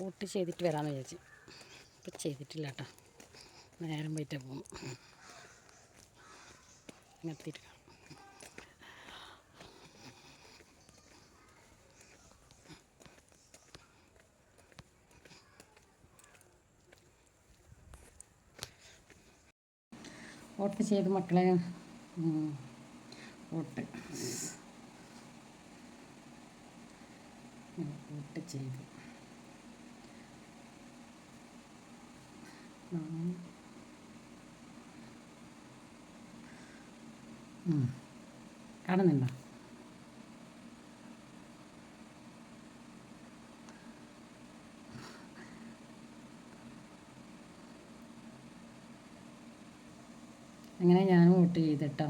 Vote ചെയ്തിട്ട് വരാമെന്ന് വിചാരിച്ചു. ഇപ്പം ചെയ്തിട്ടില്ല കേട്ടോ. നേരം പോയിട്ടേ പോകും എത്തിയിട്ട് കാണാം ചെയ്ത് മക്കളെ ഓട്ട് വോട്ട് ചെയ്തു. കാണുന്നുണ്ടോ? അങ്ങനെ ഞാനും വോട്ട് ചെയ്തിട്ടോ